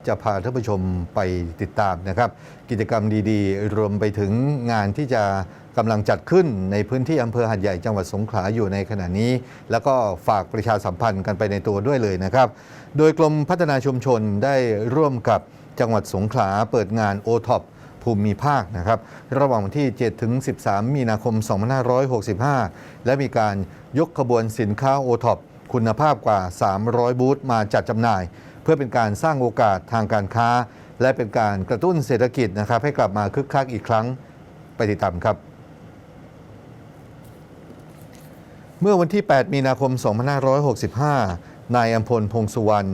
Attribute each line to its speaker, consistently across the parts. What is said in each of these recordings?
Speaker 1: จะพาท่านผู้ชมไปติดตามนะครับ กิจกรรมดีๆ รวมไปถึงงานที่จะกำลังจัดขึ้นในพื้นที่อำเภอหัดใหญ่จังหวัดสงขลาอยู่ในขณะนี้ แล้วก็ฝากประชาสัมพันธ์กันไปในตัวด้วยเลยนะครับ โดยกรมพัฒนาชุมชนได้ร่วมกับจังหวัดสงขลาเปิดงาน o t o p ภูมิภาคนะครับระหว่างวันที่ 7 ถึง 13 มีนาคม 2565 และมีการยกขบวนสินค้า o t o p คุณภาพกว่า 300 บูธมาจัดจำหน่าย พื่อเป็นการสร้างโอกาสทางการค้า และเป็นการกระตุ้นเศรษฐกิจนะครับให้กลับมาคึกคักอีกครั้งไปติดตามครับ เมื่อวันที่ 8 มีนาคม 2565 นายอัมพลพงสุวรรณ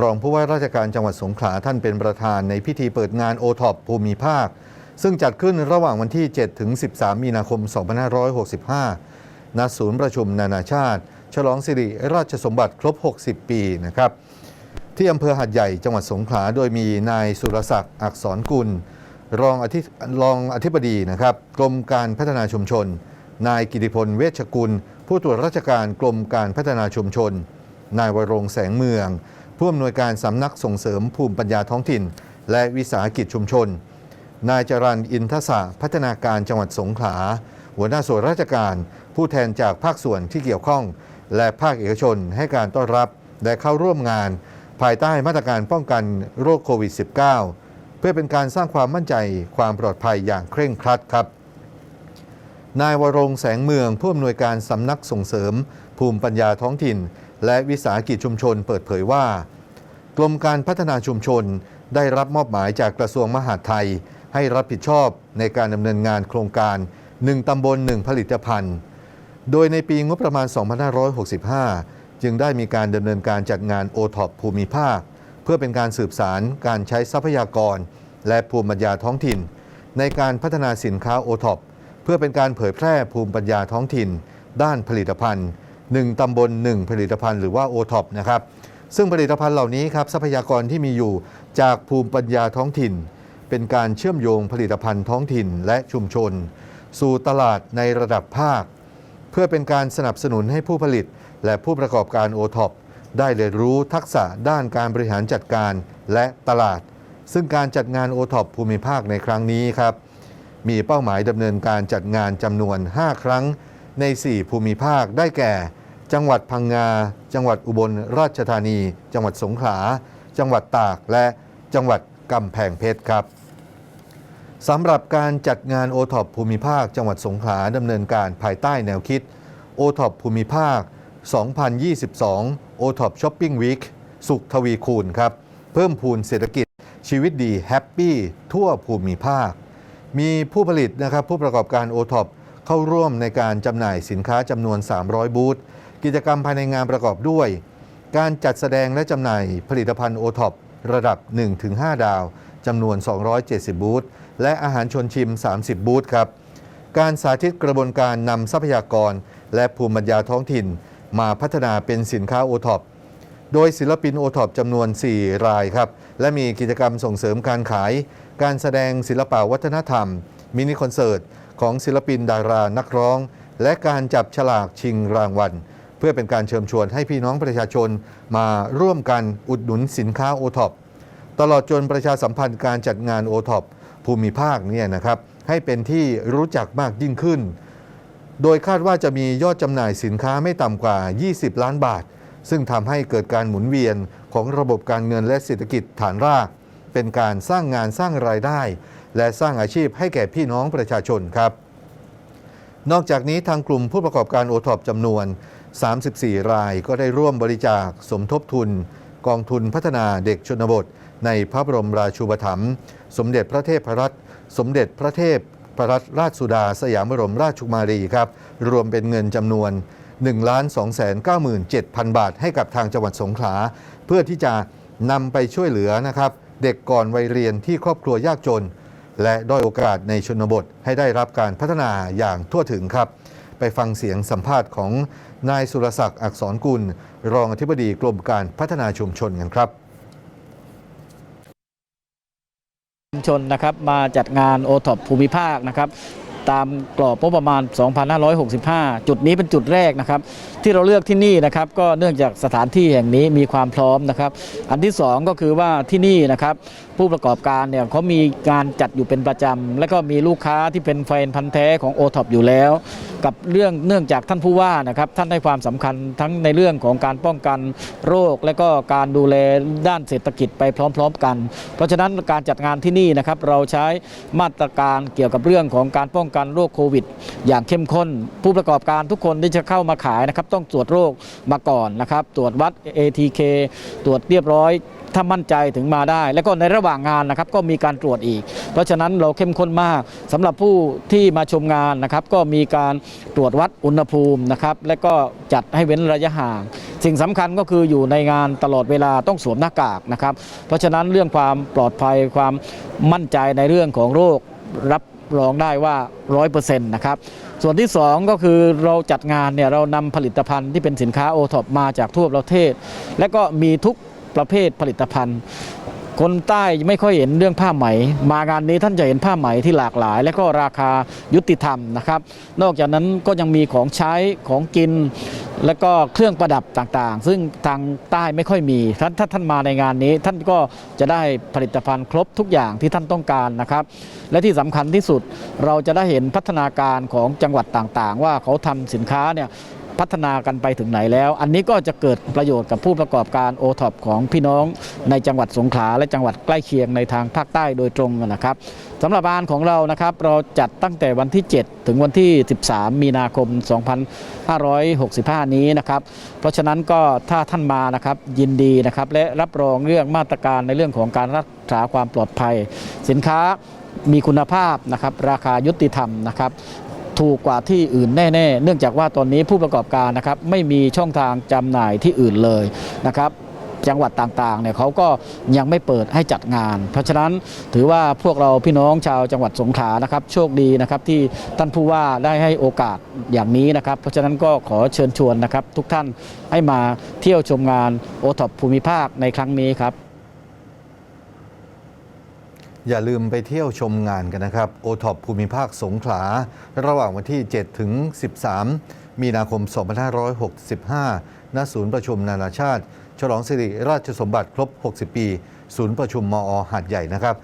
Speaker 1: รองผู้ว่าราชการจังหวัดสงขลาท่านเป็นประธานในพิธีเปิดงานโอท็อปภูมิภาค ซึ่งจัดขึ้นระหว่างวันที่ 7 ถึง 13 มีนาคม 2565 ณ ศูนย์ประชุมนานาชาติ ฉลองสิริราชสมบัติครบ 60 ปีนะครับ ที่อำเภอหัดใหญ่จังหวัดสงขลา โดยมีนายสุรศักดิ์อักษรกุล รองอธิรองอธิบดีนะครับกรมการพัฒนาชุมชน นายกิติพลเวชกุล ผู้ตรวจราชการกรมการพัฒนาชุมชน นายวรงแสงเมือง ผู้อำนวยการสำนักส่งเสริมภูมิปัญญาท้องถิ่น และวิสาหกิจชุมชน นายจรันอินทศะพัฒนาการจังหวัดสงขลา หัวหน้าส่วนราชการ ผู้แทนจากภาคส่วนที่เกี่ยวข้อง และภาคเอกชนให้การต้อนรับและเข้าร่วมงาน ภายใต้มาตรการป้องกันโรคโควิด -19 เพื่อเป็นการสร้างความมั่นใจความปลอดภัยอย่างเคร่งครัดครับ นายวรงแสงเมืองผู้อำนวยการสำนักส่งเสริม ภูมิปัญญาท้องถิ่น และวิสาหกิจชุมชนเปิดเผยว่า กรมการพัฒนาชุมชนได้รับมอบหมายจากกระทรวงมหาดไทย ให้รับผิดชอบในการดำเนินงานโครงการ 1ตำบล 1 ผลิตภัณฑ์ โดยในปีงบประมาณ 2565 จึงได้มีการดำเนินการจัดงานโอท็อปภูมิภาค เพื่อเป็นการสืบสารการใช้ทรัพยากร และภูมิปัญญาท้องถิ่น ในการพัฒนาสินค้าโอท็อปเพื่อเป็นการเผยแพร่ภูมิปัญญาท้องถิ่น ด้านผลิตภัณฑ์ 1 ตำบล 1 ผลิตภัณฑ์หรือว่าโอท็อปนะครับซึ่งผลิตภัณฑ์เหล่านี้ครับทรัพยากรที่มีอยู่จากภูมิปัญญาท้องถิ่น เป็นการเชื่อมโยงผลิตภัณฑ์ท้องถิ่นและชุมชน สู่ตลาดในระดับภาค เพื่อเป็นการสนับสนุนให้ผู้ผลิต และผู้ประกอบการโอท็อปได้เรียนรู้ทักษะด้านการบริหารจัดการและตลาด ซึ่งการจัดงานโอท็อปภูมิภาคในครั้งนี้ครับ มีเป้าหมายดำเนินการจัดงานจำนวน 5 ครั้งใน 4 ภูมิภาคได้แก่ จังหวัดพังงา จังหวัดอุบลราชธานี จังหวัดสงขลา จังหวัดตาก และจังหวัดกำแพงเพชรครับ สำหรับการจัดงานโอท็อปภูมิภาคจังหวัดสงขลาดำเนินการภายใต้แนวคิดโอท็อปภูมิภาค 2022โอท็อปช้อปปิ้งวีคสุขทวีคูณครับ เพิ่มพูนเศรษฐกิจชีวิตดีแฮปปี้ทั่วภูมิภาค มีผู้ผลิตนะครับผู้ประกอบการโอท็อปเข้าร่วมในการจำหน่ายสินค้าจำนวน 300 บูธกิจกรรมภายในงานประกอบด้วย การจัดแสดงและจำหน่ายผลิตภัณฑ์โอท็อประดับ 1-5 ดาว จำนวน 270 บูธและอาหารชวนชิม 30 บูธครับ การสาธิตกระบวนการนำทรัพยากร และภูมิปัญญาท้องถิ่น มาพัฒนาเป็นสินค้าโอท็อปโดยศิลปินโอท็อปจำนวน 4 รายครับ และมีกิจกรรมส่งเสริมการขาย การแสดงศิลปวัฒนธรรม มินิคอนเสิร์ต ของศิลปินดารานักร้อง และการจับฉลากชิงรางวัล เพื่อเป็นการเชิญชวนให้พี่น้องประชาชนมาร่วมกันอุดหนุนสินค้าโอท็อป ตลอดจนประชาสัมพันธ์การจัดงานโอท็อปภูมิภาคเนี่ยนะครับให้เป็นที่รู้จักมากยิ่งขึ้น โดยคาดว่าจะมียอดจำหน่ายสินค้าไม่ต่ำกว่า 20 ล้านบาท ซึ่งทำให้เกิดการหมุนเวียนของระบบการเงินและเศรษฐกิจฐานราก เป็นการสร้างงานสร้างรายได้ และสร้างอาชีพให้แก่พี่น้องประชาชนครับ นอกจากนี้ทางกลุ่มผู้ประกอบการโอท็อปจำนวน 34 รายก็ได้ร่วมบริจาคสมทบทุน กองทุนพัฒนาเด็กชนบท ในพระบรมราชูปถัมภ์สมเด็จพระเทพรัตน์สมเด็จพระเทพพระรัตนราชสุดาสยามบรมราชกุมารีครับ รวมเป็นเงินจำนวน 1 2 9 7 0 0 0 บาท ให้กับทางจังหวัดสงขลา เพื่อที่จะนำไปช่วยเหลือนะครับ เด็กก่อนวัยเรียนที่ครอบครัวยากจน และด้อยโอกาสในชนบทให้ได้รับการพัฒนาอย่างทั่วถึงครับ ไปฟังเสียงสัมภาษณ์ของนายสุรศักดิ์อักษรกุล รองอธิบดีกรมการพัฒนาชุมชนกันครับ
Speaker 2: ชุมชนนะครับมาจัดงานโอท็อปภูมิภาคนะครับตามกรอบงบประมาณ 2565 จุดนี้เป็นจุดแรกนะครับ ที่เราเลือกที่นี่นะครับ ก็เนื่องจากสถานที่แห่งนี้มีความพร้อมนะครับ อันที่สองก็คือว่าที่นี่นะครับผู้ประกอบการเนี่ยเขามีการจัดอยู่เป็นประจำ และก็มีลูกค้าที่เป็นแฟนพันธ์แท้ของโอท็อปอยู่แล้ว กับเรื่องเนื่องจากท่านผู้ว่านะครับท่านให้ความสำคัญทั้งในเรื่องของการป้องกันโรค และก็การดูแลด้านเศรษฐกิจไปพร้อม ๆ กัน เพราะฉะนั้นการจัดงานที่นี่นะครับเราใช้มาตรการเกี่ยวกับเรื่องของการป้องกันโรคโควิด อย่างเข้มข้น ผู้ประกอบการทุกคนที่จะเข้ามาขายนะครับต้องตรวจโรคมาก่อนนะครับตรวจวัด ATK ตรวจเรียบร้อย ถ้ามั่นใจถึงมาได้ แล้วก็ในระหว่างงานนะครับก็มีการตรวจอีก เพราะฉะนั้นเราเข้มข้นมากสำหรับผู้ที่มาชมงานนะครับ ก็มีการตรวจวัดอุณหภูมินะครับ และก็จัดให้เว้นระยะห่าง สิ่งสำคัญก็คืออยู่ในงานตลอดเวลาต้องสวมหน้ากากนะครับ เพราะฉะนั้นเรื่องความปลอดภัยความมั่นใจในเรื่องของโรค รับรองได้ว่า 100%นะครับส่วนที่ 2 ก็คือเราจัดงานเนี่ยเรานำผลิตภัณฑ์ที่เป็นสินค้าโอท็อปมาจากทั่วประเทศ และก็มีทุก ประเภทผลิตภัณฑ์ คนใต้ไม่ค่อยเห็นเรื่องผ้าไหม มางานนี้ท่านจะเห็นผ้าไหมที่หลากหลาย และก็ราคายุติธรรมนะครับ นอกจากนั้นก็ยังมีของใช้ของกิน และก็เครื่องประดับต่างๆ ซึ่งทางใต้ไม่ค่อยมีท่านถ้าท่านมาในงานนี้ ท่านก็จะได้ผลิตภัณฑ์ครบทุกอย่างที่ท่านต้องการนะครับ และที่สำคัญที่สุดเราจะได้เห็นพัฒนาการของจังหวัดต่างๆ ว่าเขาทำสินค้าเนี่ย พัฒนากันไปถึงไหนแล้ว อันนี้ก็จะเกิดประโยชน์กับผู้ประกอบการโอท็อปของพี่น้องในจังหวัดสงขลาและจังหวัดใกล้เคียงในทางภาคใต้โดยตรงนะครับสำหรับงานของเรานะครับเราจัดตั้งแต่วันที่ 7 ถึงวันที่ 13 มีนาคม 2565 นี้นะครับ เพราะฉะนั้นก็ถ้าท่านมานะครับยินดีนะครับและรับรองเรื่องมาตรการในเรื่องของการรักษาความปลอดภัย สินค้ามีคุณภาพนะครับราคายุติธรรมนะครับ ถูกกว่าที่อื่นแน่ๆ เนื่องจากว่าตอนนี้ผู้ประกอบการนะครับไม่มีช่องทางจำหน่ายที่อื่นเลยนะครับจังหวัดต่างๆเนี่ยเขาก็ยังไม่เปิดให้จัดงาน เพราะฉะนั้นถือว่าพวกเราพี่น้องชาวจังหวัดสงขลานะครับโชคดีนะครับที่ท่านผู้ว่าได้ให้โอกาสอย่างนี้นะครับ เพราะฉะนั้นก็ขอเชิญชวนนะครับ ทุกท่านให้มาเที่ยวชมงานโอท็อปภูมิภาคในครั้งนี้ครับ
Speaker 1: อย่าลืมไปเที่ยวชมงานกันนะครับโอท็อปภูมิภาคสงขลา ระหว่างวันที่ 7 ถึง 13 มีนาคม 2565 ณ ศูนย์ประชุมนานาชาติ ฉลองสิริราชสมบัติครบ 60 ปี ศูนย์ประชุมมอ หาดใหญ่นะครับ